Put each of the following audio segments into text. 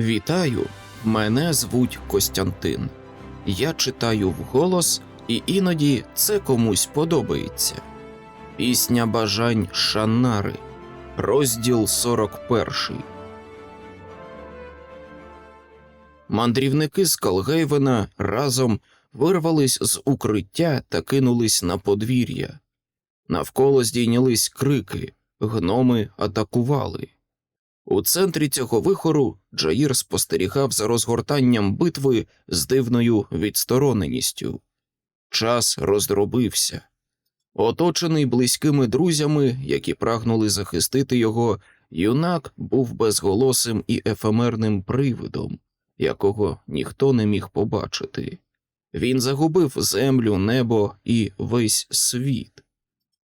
Вітаю! Мене звуть Костянтин. Я читаю вголос, і іноді це комусь подобається. Пісня бажань Шаннари, розділ 41. Мандрівники з Калгейвена разом вирвались з укриття та кинулись на подвір'я. Навколо здійнялись крики, гноми атакували. У центрі цього вихору Джаїр спостерігав за розгортанням битви з дивною відстороненістю. Час роздробився. Оточений близькими друзями, які прагнули захистити його, юнак був безголосим і ефемерним привидом, якого ніхто не міг побачити. Він загубив землю, небо і весь світ.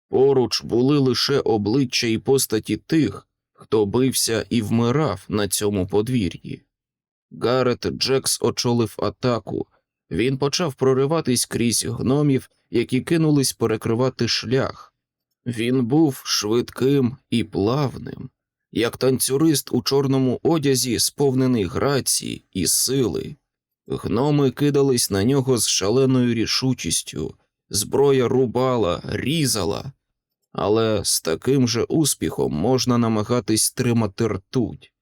Поруч були лише обличчя і постаті тих, хто бився і вмирав на цьому подвір'ї. Гарет Джекс очолив атаку. Він почав прориватись крізь гномів, які кинулись перекривати шлях. Він був швидким і плавним, як танцюрист у чорному одязі, сповнений грації і сили. Гноми кидались на нього з шаленою рішучістю, зброя рубала, різала, але з таким же успіхом можна намагатись стримати ртуть.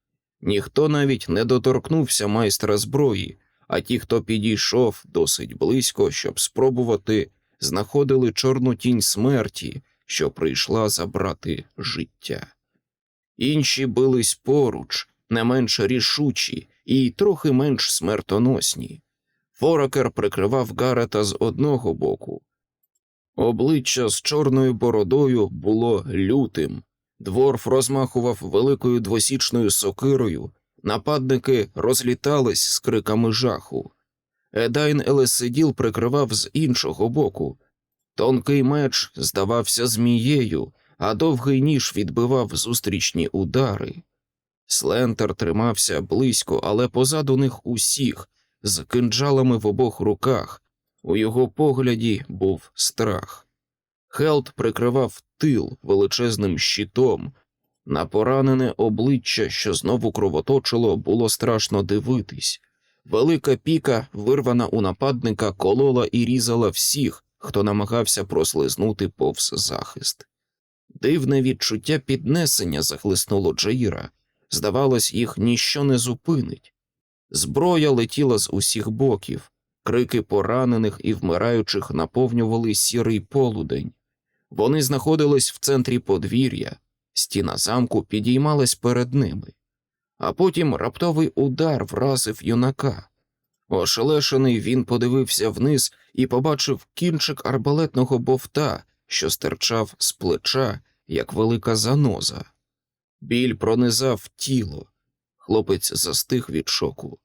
Ніхто навіть не доторкнувся майстра зброї, а ті, хто підійшов досить близько, щоб спробувати, знаходили чорну тінь смерті, що прийшла забрати життя. Інші бились поруч, не менш рішучі і трохи менш смертоносні. Форакер прикривав Гарета з одного боку, Обличчя з чорною бородою було лютим. Дворф розмахував великою двосічною сокирою, нападники розлітались з криками жаху. Едайн Елесиділ прикривав з іншого боку. Тонкий меч здавався змією, а довгий ніж відбивав зустрічні удари. Слентер тримався близько, але позаду них усіх, з кинджалами в обох руках. У його погляді був страх. Хелт прикривав тил величезним щитом. На поранене обличчя, що знову кровоточило, було страшно дивитись. Велика піка, вирвана у нападника, колола і різала всіх, хто намагався прослизнути повз захист. Дивне відчуття піднесення захлиснуло Джаїра. Здавалось, їх ніщо не зупинить. Зброя летіла з усіх боків. Крики поранених і вмираючих наповнювали сірий полудень. Вони знаходились в центрі подвір'я, стіна замку підіймалась перед ними, а потім раптовий удар вразив юнака. Ошелешений він подивився вниз і побачив кінчик арбалетного бовта, що стирчав з плеча, як велика заноза. Біль пронизав тіло. Хлопець застиг від шоку.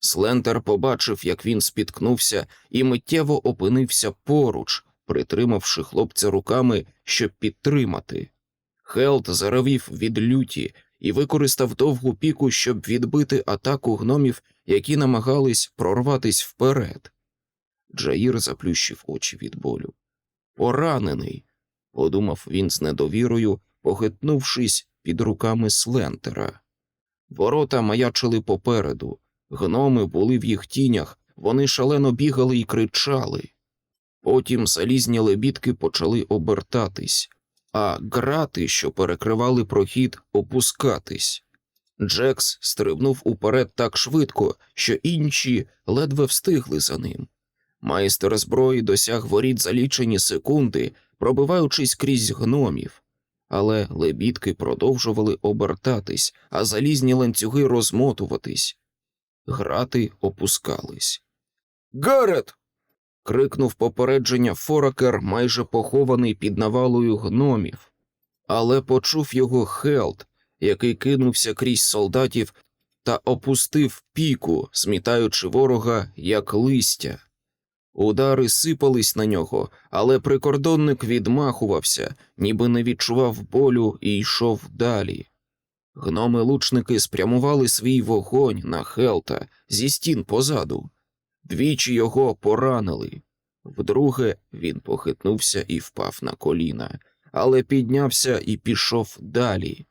Слентер побачив, як він спіткнувся, і миттєво опинився поруч, притримавши хлопця руками, щоб підтримати. Хелт заревів від люті і використав довгу піку, щоб відбити атаку гномів, які намагались прорватись вперед. Джаїр заплющив очі від болю. Поранений, подумав він з недовірою, похитнувшись під руками Слентера. Ворота маячили попереду. Гноми були в їх тінях, вони шалено бігали і кричали. Потім залізні лебідки почали обертатись, а грати, що перекривали прохід, опускатись. Джекс стрибнув уперед так швидко, що інші ледве встигли за ним. Майстер зброї досяг воріт за лічені секунди, пробиваючись крізь гномів, але лебідки продовжували обертатись, а залізні ланцюги розмотуватись. Грати опускались. Гарет. крикнув попередження Форакер, майже похований під навалою гномів, але почув його Хелт, який кинувся крізь солдатів та опустив піку, змітаючи ворога як листя. Удари сипались на нього, але прикордонник відмахувався, ніби не відчував болю і йшов далі. Гноми-лучники спрямували свій вогонь на Хелта зі стін позаду. Двічі його поранили. Вдруге він похитнувся і впав на коліна, але піднявся і пішов далі.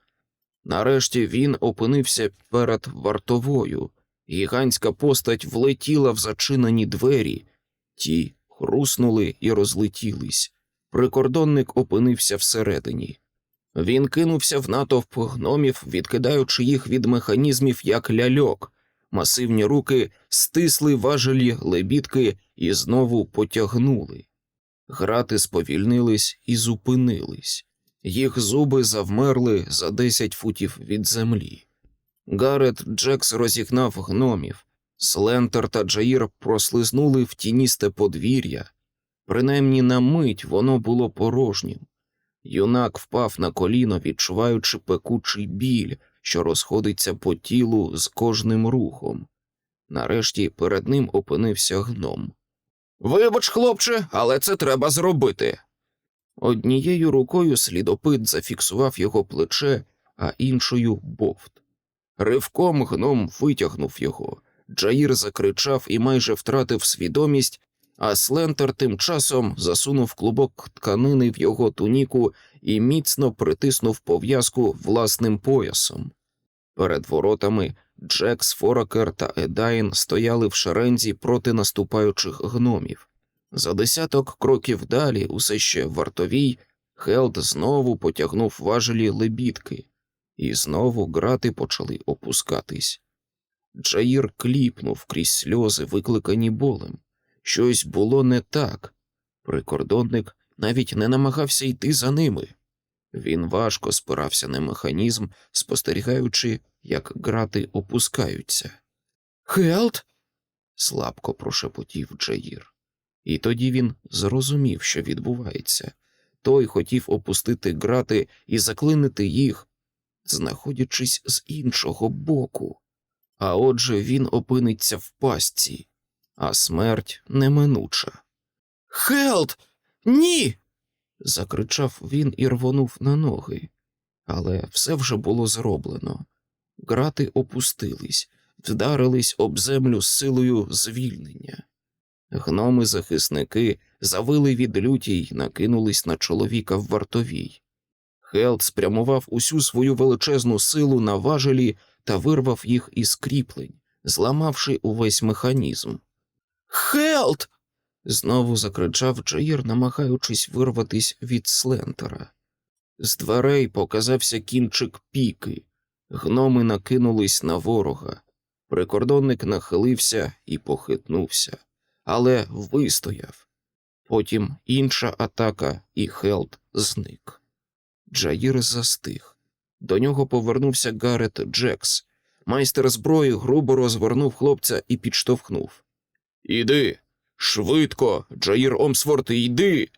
Нарешті він опинився перед вартовою. Гігантська постать влетіла в зачинені двері, ті хруснули і розлетілись. Прикордонник опинився всередині. Він кинувся в натовп гномів, відкидаючи їх від механізмів як ляльок. Масивні руки стисли важелі лебідки і знову потягнули. Грати сповільнились і зупинились. Їх зуби завмерли за десять футів від землі. Гарет Джекс розігнав гномів. Слентер та Джаїр прослизнули в тіністе подвір'я. Принаймні на мить воно було порожнім. Юнак впав на коліно, відчуваючи пекучий біль, що розходиться по тілу з кожним рухом. Нарешті перед ним опинився гном. Вибач, хлопче, але це треба зробити. Однією рукою слідопит зафіксував його плече, а іншою бовт. Ривком гном витягнув його. Джаїр закричав і майже втратив свідомість, а Слентер тим часом засунув клубок тканини в його туніку і міцно притиснув пов'язку власним поясом. Перед воротами Джекс, Форакер та Едайн стояли в шерензі проти наступаючих гномів. За десяток кроків далі, усе ще вартовій, Хелд знову потягнув важелі лебідки, і знову грати почали опускатись. Джаїр кліпнув крізь сльози, викликані болем. Щось було не так. Прикордонник навіть не намагався йти за ними. Він важко спирався на механізм, спостерігаючи, як грати опускаються. Хелд. слабко прошепотів Джаїр. І тоді він зрозумів, що відбувається. Той хотів опустити грати і заклинити їх, знаходячись з іншого боку. А отже він опиниться в пастці, а смерть неминуча. Хелд, ні. закричав він і рвонув на ноги, але все вже було зроблено. Грати опустились, вдарились об землю з силою звільнення. Гноми-захисники завили від люті й накинулись на чоловіка в вартовій. Хелд спрямував усю свою величезну силу на важелі та вирвав їх із кріплень, зламавши увесь механізм. Хелд. знову закричав Джаїр, намагаючись вирватись від слентера. З дверей показався кінчик піки. Гноми накинулись на ворога. Прикордонник нахилився і похитнувся, але вистояв. Потім інша атака, і Хелд зник. Джаїр застиг. До нього повернувся Гарет Джекс. Майстер зброї грубо розвернув хлопця і підштовхнув. Іди, швидко, Джаїр Омсворт, йди.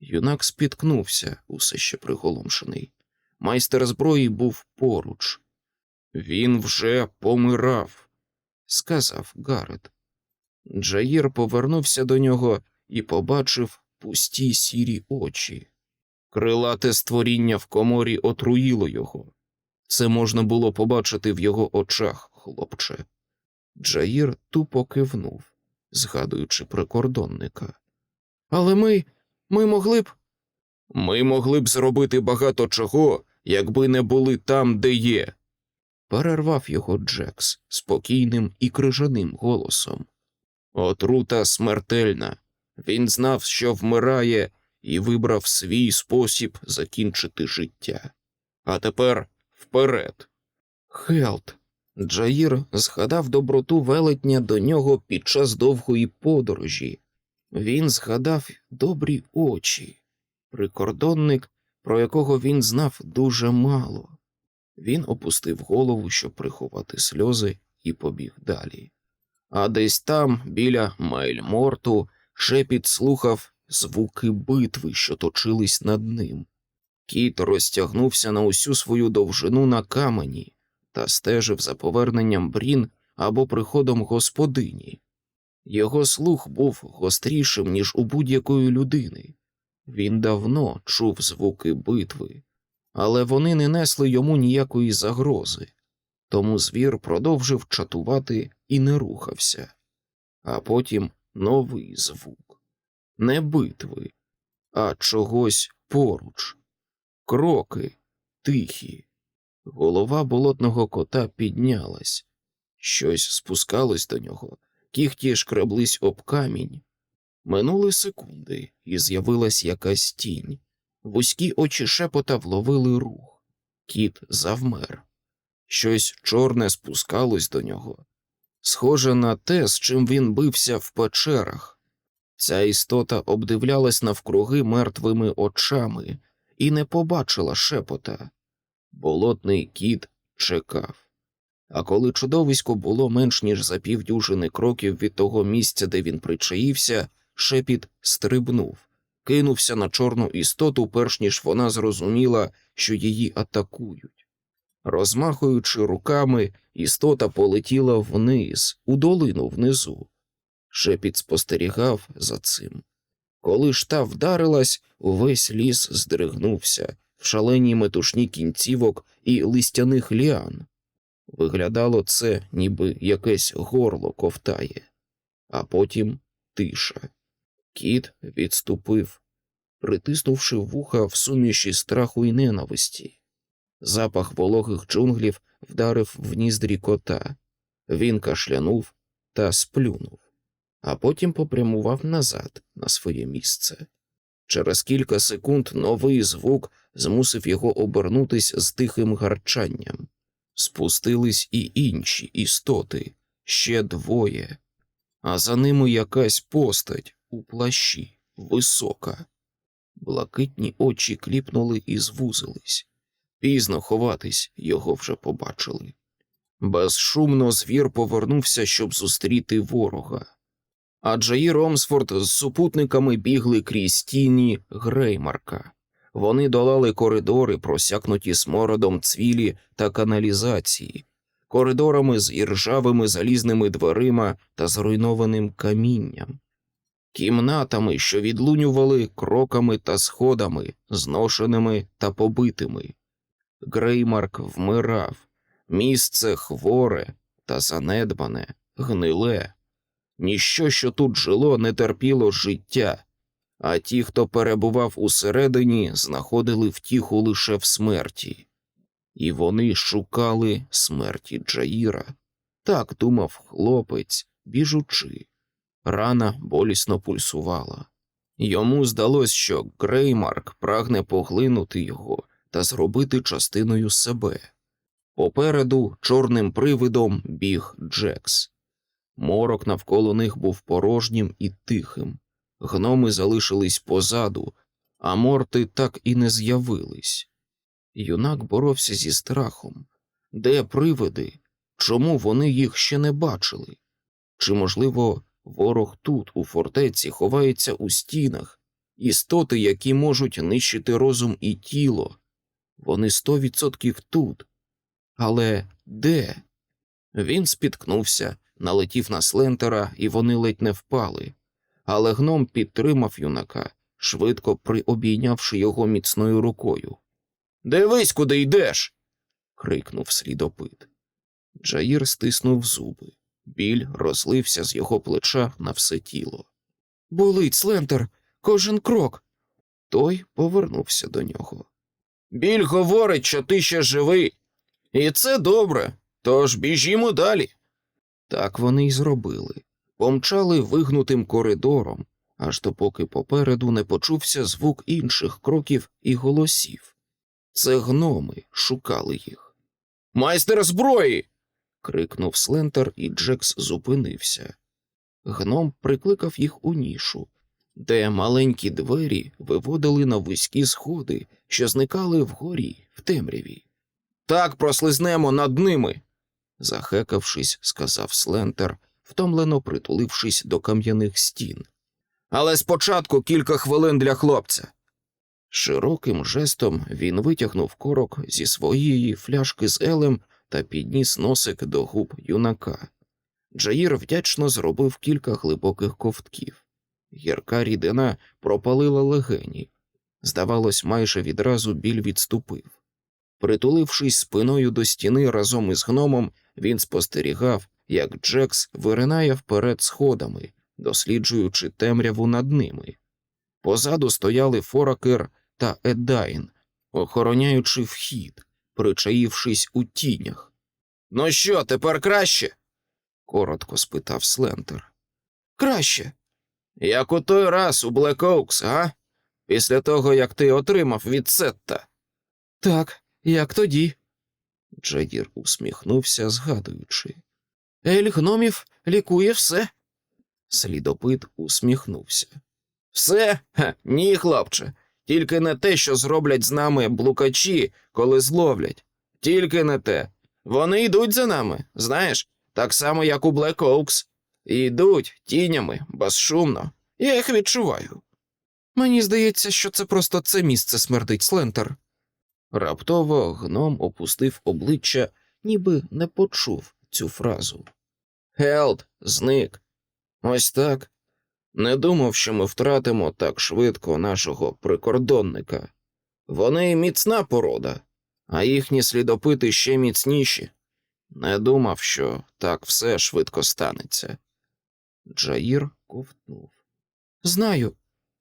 Юнак спіткнувся, усе ще приголомшений. Майстер зброї був поруч. Він вже помирав, сказав Гарет. Джаїр повернувся до нього і побачив пусті сірі очі. Крилате створіння в коморі отруїло його. Це можна було побачити в його очах, хлопче. Джаїр тупо кивнув, згадуючи прикордонника. Але ми. ми могли б. Ми могли б зробити багато чого, якби не були там, де є. Перервав його Джекс спокійним і крижаним голосом. Отрута смертельна. Він знав, що вмирає, і вибрав свій спосіб закінчити життя. А тепер вперед. Хелт. Джаїр згадав доброту велетня до нього під час довгої подорожі. Він згадав добрі очі, прикордонник, про якого він знав дуже мало. Він опустив голову, щоб приховати сльози, і побіг далі. А десь там, біля Майльморту, шепіт слухав звуки битви, що точились над ним. Кіт розтягнувся на усю свою довжину на камені та стежив за поверненням брін або приходом господині. Його слух був гострішим, ніж у будь-якої людини. Він давно чув звуки битви, але вони не несли йому ніякої загрози, тому звір продовжив чатувати і не рухався. А потім новий звук не битви, а чогось поруч, кроки тихі. Голова болотного кота піднялась, щось спускалось до нього, кіхті шкреблись об камінь. Минули секунди, і з'явилась якась тінь. Вузькі очі шепота вловили рух. Кіт завмер. Щось чорне спускалось до нього, схоже на те, з чим він бився в печерах. Ця істота обдивлялась навкруги мертвими очами і не побачила шепота. Болотний кіт чекав. А коли чудовисько було менш ніж за півдюжини кроків від того місця, де він причаївся, шепіт стрибнув, кинувся на чорну істоту, перш ніж вона зрозуміла, що її атакують. Розмахуючи руками, істота полетіла вниз, у долину внизу. Шепіт спостерігав за цим. Коли ж та вдарилась, увесь ліс здригнувся в шаленій метушні кінцівок і листяних ліан. Виглядало це, ніби якесь горло ковтає, а потім тиша. Кіт відступив, притиснувши вуха в суміші страху і ненависті. Запах вологих джунглів вдарив в ніздрі кота. Він кашлянув та сплюнув, а потім попрямував назад на своє місце. Через кілька секунд новий звук змусив його обернутись з тихим гарчанням. Спустились і інші істоти, ще двоє, а за ними якась постать у плащі, висока. Блакитні очі кліпнули і звузились. Пізно ховатись його вже побачили. Безшумно звір повернувся, щоб зустріти ворога. А Джаїр Омсфорд з супутниками бігли крізь тіні Греймарка. Вони долали коридори, просякнуті смородом цвілі та каналізації, коридорами з іржавими залізними дверима та зруйнованим камінням, кімнатами, що відлунювали кроками та сходами, зношеними та побитими. Греймарк вмирав, місце хворе та занедбане, гниле. Ніщо, що тут жило, не терпіло життя, а ті, хто перебував усередині, знаходили втіху лише в смерті, і вони шукали смерті Джаїра. Так думав хлопець, біжучи. Рана болісно пульсувала. Йому здалось, що Греймарк прагне поглинути його та зробити частиною себе. Попереду чорним привидом біг Джекс. Морок навколо них був порожнім і тихим. Гноми залишились позаду, а морти так і не з'явились. Юнак боровся зі страхом. Де привиди? Чому вони їх ще не бачили? Чи, можливо, ворог тут, у фортеці, ховається у стінах, істоти, які можуть нищити розум і тіло? Вони сто відсотків тут. Але де? Він спіткнувся, налетів на слентера, і вони ледь не впали. Але гном підтримав юнака, швидко приобійнявши його міцною рукою. Дивись, куди йдеш. крикнув слідопит. Джаїр стиснув зуби. Біль розлився з його плеча на все тіло. Болить, слентер, кожен крок. Той повернувся до нього. Біль говорить, що ти ще живий. І це добре, тож біжімо далі. Так вони й зробили. Помчали вигнутим коридором, аж допоки попереду не почувся звук інших кроків і голосів. Це гноми шукали їх. Майстер зброї. крикнув Слентер, і Джекс зупинився. Гном прикликав їх у нішу, де маленькі двері виводили на вузькі сходи, що зникали вгорі, в темряві. Так прослизнемо над ними, захекавшись, сказав Слентер, втомлено притулившись до кам'яних стін. Але спочатку кілька хвилин для хлопця. Широким жестом він витягнув корок зі своєї фляшки з елем та підніс носик до губ юнака. Джаїр вдячно зробив кілька глибоких ковтків. Гірка рідина пропалила легені. Здавалось, майже відразу біль відступив. Притулившись спиною до стіни разом із гномом, він спостерігав, як Джекс виринає вперед сходами, досліджуючи темряву над ними. Позаду стояли Форакер та Едайн, охороняючи вхід, причаївшись у тінях. Ну що, тепер краще? коротко спитав Слентер. Краще. Як у той раз у Блек Оукс, а? Після того, як ти отримав від Сетта. Так, як тоді. Джаїр усміхнувся, згадуючи. Ель гномів лікує все. Слідопит усміхнувся. Все? Ха, ні, хлопче. Тільки не те, що зроблять з нами блукачі, коли зловлять. Тільки не те. Вони йдуть за нами, знаєш, так само, як у Блек Оукс. Йдуть тінями, безшумно. Я їх відчуваю. Мені здається, що це просто це місце смердить Слентер. Раптово гном опустив обличчя, ніби не почув цю фразу. Гелд, зник. Ось так. Не думав, що ми втратимо так швидко нашого прикордонника. Вони міцна порода, а їхні слідопити ще міцніші. Не думав, що так все швидко станеться. Джаїр ковтнув. Знаю,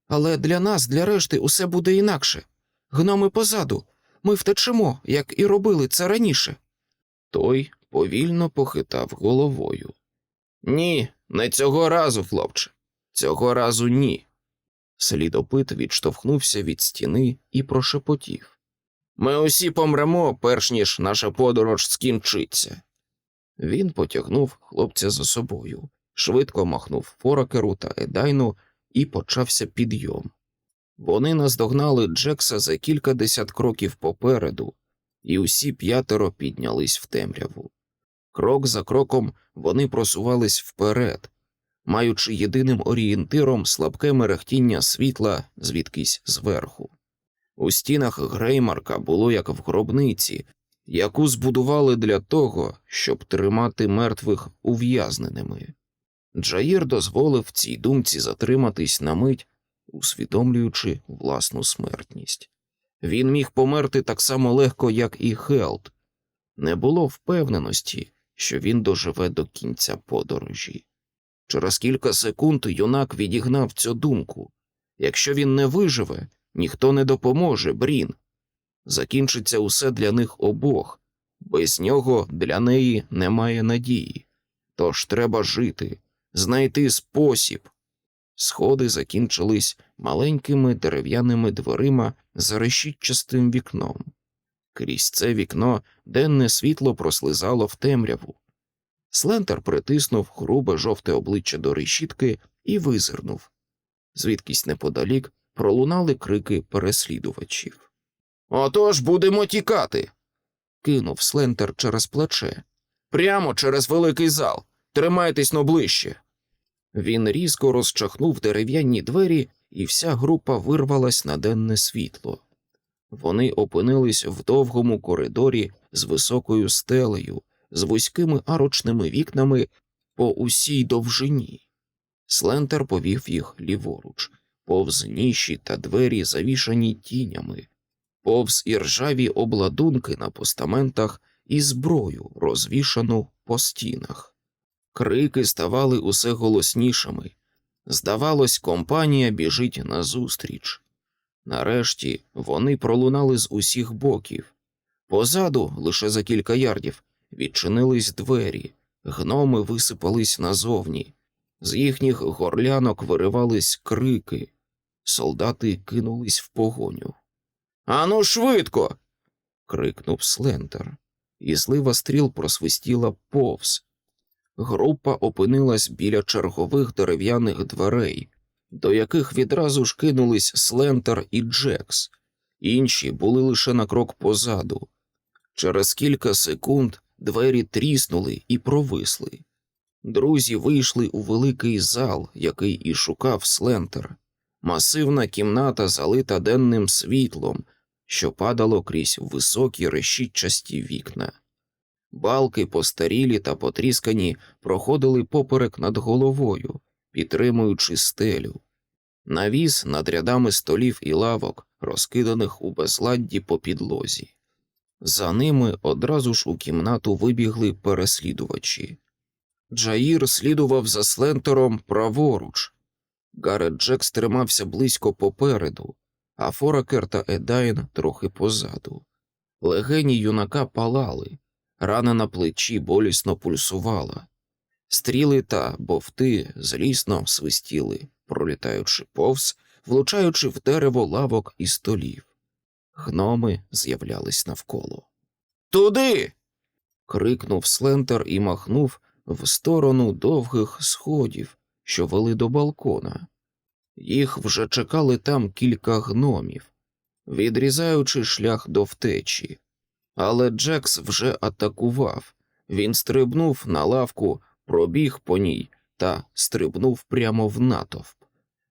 але для нас, для решти, усе буде інакше. Гноми позаду. Ми втечемо, як і робили це раніше. Той повільно похитав головою. Ні, не цього разу, хлопче. Цього разу ні. Слідопит відштовхнувся від стіни і прошепотів. Ми усі помремо, перш ніж наша подорож скінчиться. Він потягнув хлопця за собою, швидко махнув Форакеру та Едайну і почався підйом. Вони наздогнали Джекса за кілька десят кроків попереду, і усі п'ятеро піднялись в темряву. Крок за кроком вони просувались вперед, маючи єдиним орієнтиром слабке мерехтіння світла звідкись зверху. У стінах Греймарка було як в гробниці, яку збудували для того, щоб тримати мертвих ув'язненими. Джаїр дозволив цій думці затриматись на мить, усвідомлюючи власну смертність. Він міг померти так само легко, як і Хелд. Не було впевненості, що він доживе до кінця подорожі. Через кілька секунд юнак відігнав цю думку якщо він не виживе, ніхто не допоможе, Брін. Закінчиться усе для них обох, без нього для неї немає надії. Тож треба жити, знайти спосіб. Сходи закінчились маленькими дерев'яними дверима за решітчастим вікном. Крізь це вікно денне світло прослизало в темряву. Слентер притиснув грубе жовте обличчя до решітки і визирнув. Звідкись неподалік пролунали крики переслідувачів. Отож будемо тікати. кинув Слентер через плече. Прямо через великий зал. Тримайтесь но ближче. Він різко розчахнув дерев'яні двері, і вся група вирвалась на денне світло. Вони опинились в довгому коридорі з високою стелею, з вузькими арочними вікнами по усій довжині. Слентер повів їх ліворуч, повз ніші та двері, завішані тінями, повз іржаві обладунки на постаментах і зброю, розвішану по стінах. Крики ставали усе голоснішими. Здавалось, компанія біжить назустріч. Нарешті вони пролунали з усіх боків. Позаду, лише за кілька ярдів, відчинились двері, гноми висипались назовні, з їхніх горлянок виривались крики. Солдати кинулись в погоню. Ану, швидко. крикнув Слентер, і злива стріл просвистіла повз. Група опинилась біля чергових дерев'яних дверей, до яких відразу ж кинулись Слентер і Джекс, інші були лише на крок позаду. Через кілька секунд двері тріснули і провисли. Друзі вийшли у великий зал, який і шукав Слентер. Масивна кімната, залита денним світлом, що падало крізь високі решітчасті вікна. Балки, постарілі та потріскані, проходили поперек над головою, підтримуючи стелю. Навіс над рядами столів і лавок, розкиданих у безладді по підлозі. За ними одразу ж у кімнату вибігли переслідувачі. Джаїр слідував за Слентером праворуч. Гарет Джекс тримався близько попереду, а Форакер та Едайн трохи позаду. Легені юнака палали, рана на плечі болісно пульсувала. Стріли та бовти злісно свистіли, пролітаючи повз, влучаючи в дерево лавок і столів. Гноми з'являлись навколо. Туди. крикнув Слентер і махнув в сторону довгих сходів, що вели до балкона. Їх вже чекали там кілька гномів, відрізаючи шлях до втечі. Але Джекс вже атакував. Він стрибнув на лавку, пробіг по ній та стрибнув прямо в натовп.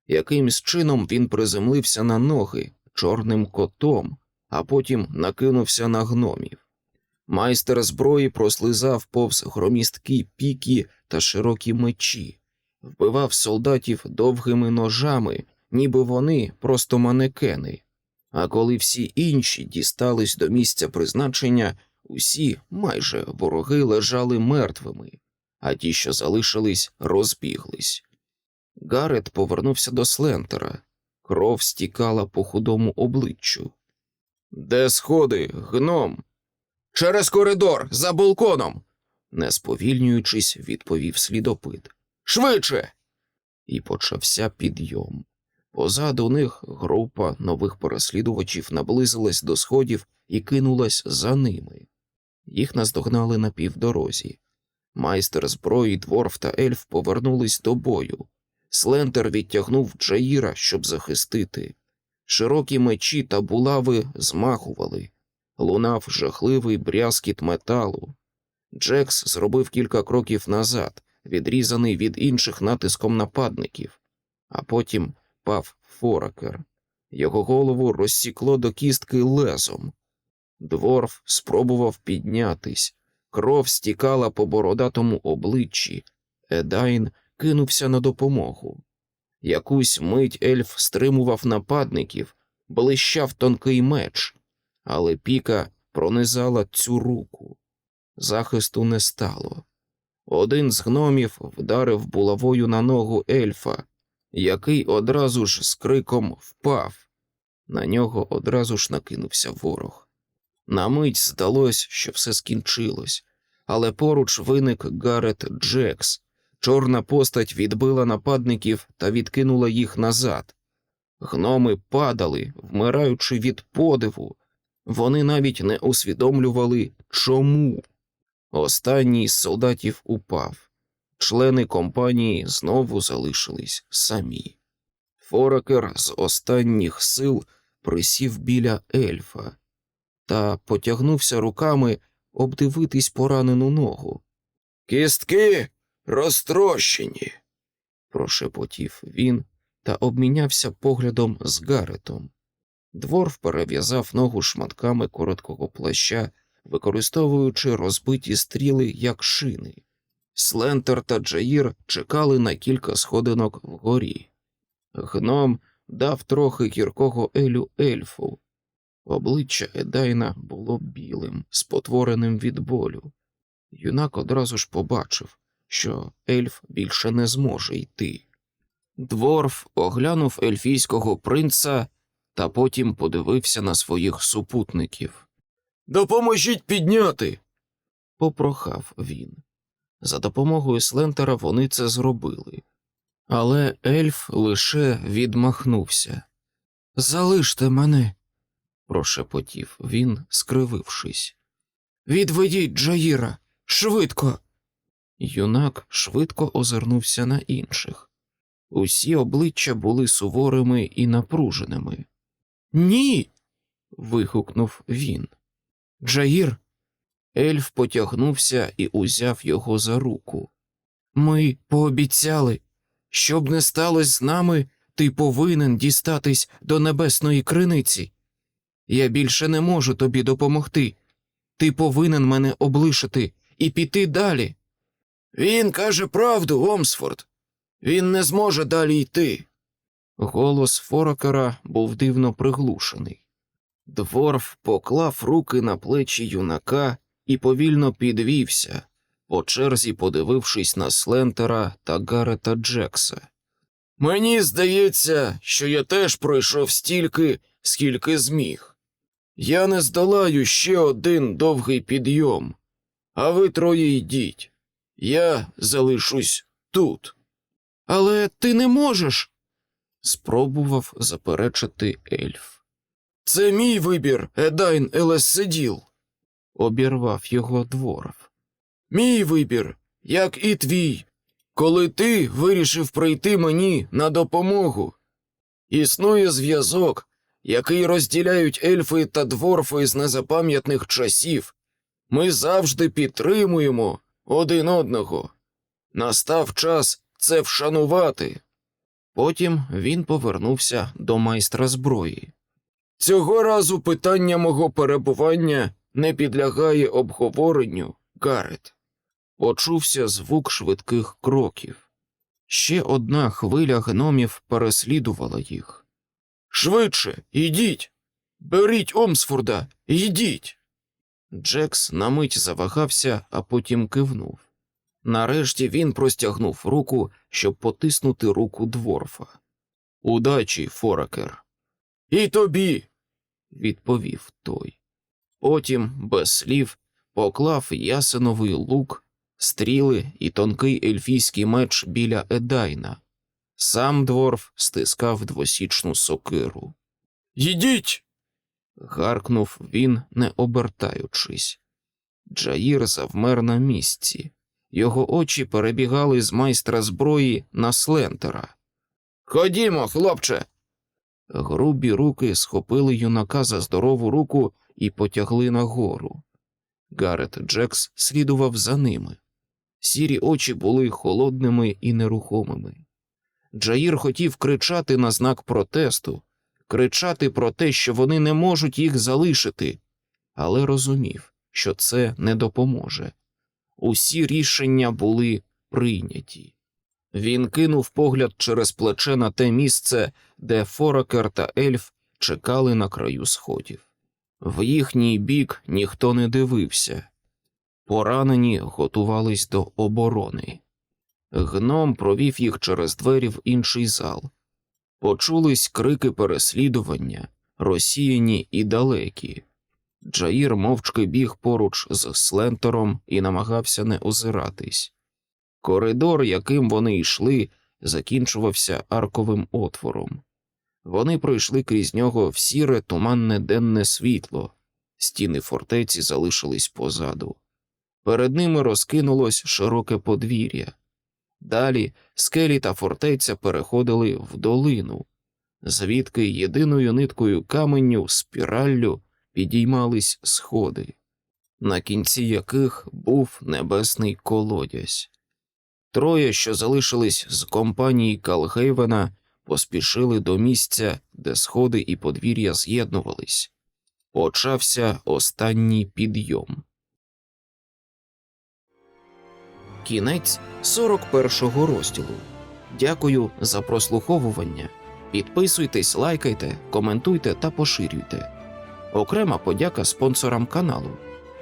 Якимсь чином він приземлився на ноги чорним котом, а потім накинувся на гномів. Майстер зброї прослизав повз громісткі піки та широкі мечі, вбивав солдатів довгими ножами, ніби вони просто манекени. А коли всі інші дістались до місця призначення, усі майже вороги лежали мертвими, а ті, що залишились, розбіглись. Гарет повернувся до Слентера. Кров стікала по худому обличчю. Де сходи, гном? Через коридор, за балконом, не сповільнюючись, відповів слідопит. Швидше. І почався підйом. Позаду них група нових переслідувачів наблизилась до сходів і кинулась за ними. Їх наздогнали на півдорозі. Майстер зброї, дворф та ельф повернулись до бою. Слентер відтягнув Джаїра, щоб захистити. Широкі мечі та булави змахували. Лунав жахливий брязкіт металу. Джекс зробив кілька кроків назад, відрізаний від інших натиском нападників, а потім пав Форакер. Його голову розсікло до кістки лезом. Дворф спробував піднятись, кров стікала по бородатому обличчі. Едайн кинувся на допомогу. Якусь мить ельф стримував нападників, блищав тонкий меч, але піка пронизала цю руку. Захисту не стало. Один з гномів вдарив булавою на ногу ельфа, який одразу ж з криком впав. На нього одразу ж накинувся ворог. На мить здалось, що все скінчилось, але поруч виник Гарет Джекс. Чорна постать відбила нападників та відкинула їх назад. Гноми падали, вмираючи від подиву. Вони навіть не усвідомлювали, чому. Останній з солдатів упав. Члени компанії знову залишились самі. Форакер з останніх сил присів біля ельфа та потягнувся руками обдивитись поранену ногу. Кістки розтрощені, прошепотів він та обмінявся поглядом з Гаретом. Дворф перев'язав ногу шматками короткого плаща, використовуючи розбиті стріли як шини. Слентер та Джаїр чекали на кілька сходинок вгорі. Гном дав трохи гіркого елю ельфу. Обличчя Едайна було білим, спотвореним від болю. Юнак одразу ж побачив, що ельф більше не зможе йти. Дворф оглянув ельфійського принца та потім подивився на своїх супутників. Допоможіть підняти. попрохав він. За допомогою Слентера вони це зробили. Але ельф лише відмахнувся. Залиште мене, прошепотів він, скривившись. Відведіть Джаїра, швидко. Юнак швидко озирнувся на інших. Усі обличчя були суворими і напруженими. Ні. вигукнув він. Джаїр. Ельф потягнувся і узяв його за руку. Ми пообіцяли, щоб не сталося з нами, ти повинен дістатись до небесної криниці. Я більше не можу тобі допомогти. Ти повинен мене облишити і піти далі. Він каже правду, Омсфорд. Він не зможе далі йти. Голос Форакера був дивно приглушений. Дворф поклав руки на плечі юнака і повільно підвівся, по черзі подивившись на Слентера та Гарета Джекса. Мені здається, що я теж пройшов стільки, скільки зміг. Я не здолаю ще один довгий підйом, а ви троє йдіть. Я залишусь тут. Але ти не можеш. спробував заперечити ельф. Це мій вибір, Едайн Елессиділ, обірвав його дворф. Мій вибір, як і твій, коли ти вирішив прийти мені на допомогу. Існує зв'язок, який розділяють ельфи та дворфи з незапам'ятних часів. Ми завжди підтримуємо один одного. Настав час це вшанувати. Потім він повернувся до майстра зброї. Цього разу питання мого перебування не підлягає обговоренню, Гарет. Почувся звук швидких кроків. Ще одна хвиля гномів переслідувала їх. Швидше, ідіть. Беріть Омсфорда, йдіть. Джекс на мить завагався, а потім кивнув. Нарешті він простягнув руку, щоб потиснути руку дворфа. Удачі, Форакер. І тобі, відповів той. Потім, без слів, поклав ясеновий лук, стріли і тонкий ельфійський меч біля Едайна. Сам дворф стискав двосічну сокиру. Йдіть. гаркнув він, не обертаючись. Джаїр завмер на місці. Його очі перебігали з майстра зброї на слентера. Ходімо, хлопче. Грубі руки схопили юнака за здорову руку і потягли нагору. Гарет Джекс слідував за ними. Сірі очі були холодними і нерухомими. Джаїр хотів кричати на знак протесту, кричати про те, що вони не можуть їх залишити, але розумів, що це не допоможе. Усі рішення були прийняті. Він кинув погляд через плече на те місце, де Форакер та ельф чекали на краю сходів. В їхній бік ніхто не дивився. Поранені готувались до оборони. Гном провів їх через двері в інший зал. Почулись крики переслідування, розсіяні і далекі. Джаїр мовчки біг поруч з Слентером і намагався не озиратись. Коридор, яким вони йшли, закінчувався арковим отвором. Вони пройшли крізь нього в сіре туманне денне світло, стіни фортеці залишились позаду. Перед ними розкинулось широке подвір'я. Далі скелі та фортеця переходили в долину, звідки єдиною ниткою каменю спіраллю підіймались сходи, на кінці яких був небесний колодязь. Троє, що залишились з компанії Калгейвена, поспішили до місця, де сходи і подвір'я з'єднувались. Почався останній підйом. Кінець 41-го розділу. Дякую за прослуховування. Підписуйтесь, лайкайте, коментуйте та поширюйте. Окрема подяка спонсорам каналу.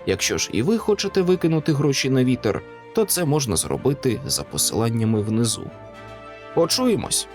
Якщо ж і ви хочете викинути гроші на вітер, то це можна зробити за посиланнями внизу. Почуємось!